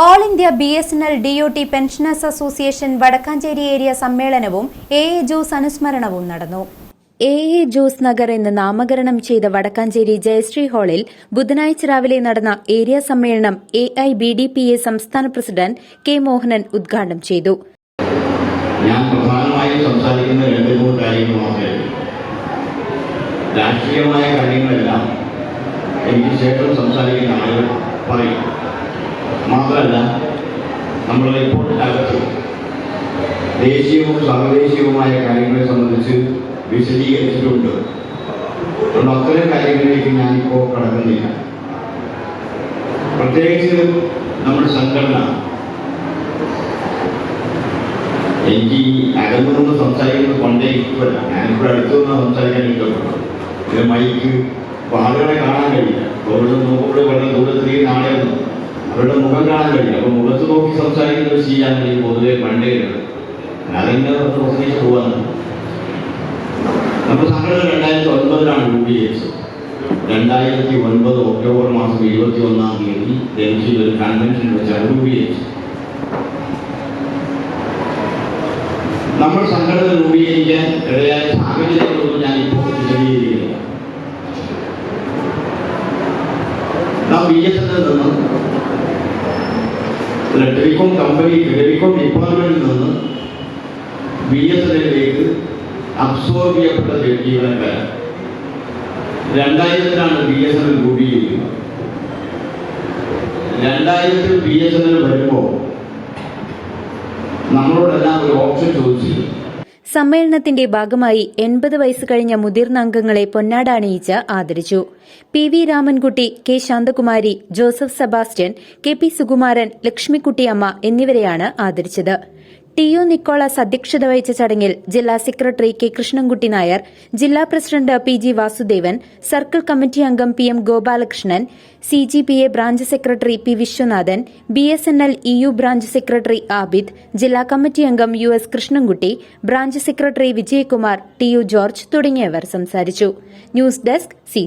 All India B S N L D O T pensioners association Vadakkanchery area സമ്മേളനവും A A Jose അനുസ്മരണവും നടന്നു. A A Jose Nagar എന്ന് നാമകരണം ചെയ്ത വടക്കാഞ്ചേരി ജയശ്രീ ഹാളിൽ ബുധനാഴ്ച രാവിലെ നടന്ന ഏരിയ സമ്മേളനം A I B D P A സംസ്ഥാന പ്രസിഡന്റ് കെ മോഹനൻ ഉദ്ഘാടനം ചെയ്തു. ഞാൻ പ്രധാനമായും സംസാരിക്കുന്ന രണ്ട് മൂന്ന് കാര്യങ്ങൾ മാത്രമേ രാഷ്ട്രീയമായ കാര്യങ്ങളെല്ലാം എനിക്ക് ശേഷം സംസാരിക്കുന്ന ദേശീയവും സർവദേശീയവുമായ കാര്യങ്ങളെ സംബന്ധിച്ച് വിശദീകരിച്ചിട്ടുണ്ട്. അതുകൊണ്ട് അത്തരം കാര്യങ്ങളിലേക്ക് ഞാനിപ്പോൾ കടക്കുന്നില്ല. പ്രത്യേകിച്ച് നമ്മുടെ സംഘടന. എനിക്ക് അകന്നു നിന്ന് സംസാരിക്കുന്നത് പണ്ടേ ഇഷ്ടമല്ല. അടുത്തു നിന്ന് സംസാരിക്കാൻ ഇഷ്ടപ്പെട്ടു. ഇത് മൈക്ക് ആളുകളെ കാണാൻ കഴിയില്ല. അവിടെ നോക്കുമ്പോൾ വളരെ ദൂരത്തിലേക്ക് നാളെ വന്നു. അവരുടെ മുഖം കാണാൻ കഴിയില്ല. അപ്പൊ മുഖത്ത് നോക്കി സംസാരിക്കുന്നത് ചെയ്യാൻ എനിക്ക് പൊതുവെ പണ്ടേ അതിനെ പ്രസംഗിച്ച് പോവാന്ന്. നമ്മുടെ സംഘടന രണ്ടായിരത്തി ഒൻപതിലാണ് രൂപീകരിച്ചത് രണ്ടായിരത്തി ഒൻപത് ഒക്ടോബർ മാസം ഇരുപത്തി ഒന്നാം തീയതി ഡൽഹിയിൽ ഒരു കൺവെൻഷൻ വെച്ചാണ് രൂപീകരിച്ചത് നമ്മൾ സംഘടന രൂപീകരിക്കാൻ ഇടയായ സാഹചര്യങ്ങളൊന്നും ഞാൻ ഇപ്പോൾ വിശദീകരിക്കുന്നില്ല. നാം എന്നിൽ നിന്ന് അല്ല, ടെലികോം കമ്പനി ടെലികോം ഡിപ്പാർട്ട്മെന്റിൽ നിന്ന് ബി എസ് എല്ലിലേക്ക് അബ്സോർബ് ചെയ്യപ്പെട്ട ജീവനക്കാരൻ രണ്ടായിരത്തിലാണ് ബി എസ് എൻ എൽ രൂപീകരിക്കുന്നത്. രണ്ടായിരത്തിൽ ബി എസ് എൻ എൽ വരുമ്പോൾ നമ്മളോടെല്ലാം ഒരു ഓപ്ഷൻ ചോദിച്ചിരുന്നു. സമ്മേളനത്തിന്റെ ഭാഗമായി എൺപത് വയസ്സ് കഴിഞ്ഞ മുതിർന്ന അംഗങ്ങളെ പൊന്നാടാണിയിച്ച് ആദരിച്ചു. P V Ramankutty K Shanthakumari Joseph Sebastian K P Sukumaran Lakshmikuttyamma എന്നിവരെയാണ് ആദരിച്ചത്. ടി യു നിക്കോളാസ് അധ്യക്ഷത വഹിച്ച ചടങ്ങിൽ ജില്ലാ സെക്രട്ടറി കെ കൃഷ്ണൻകുട്ടി നായർ ജില്ലാ president P G Vasudevan circle committee അംഗം P M Gopalakrishnan C G P A branch secretary P Viswanathan B S N L E U branch secretary Abid ജില്ലാ committee അംഗം U S Krishnankutty branch secretary Vijayakumar T U George തുടങ്ങിയവർ സംസാരിച്ചു. News desk C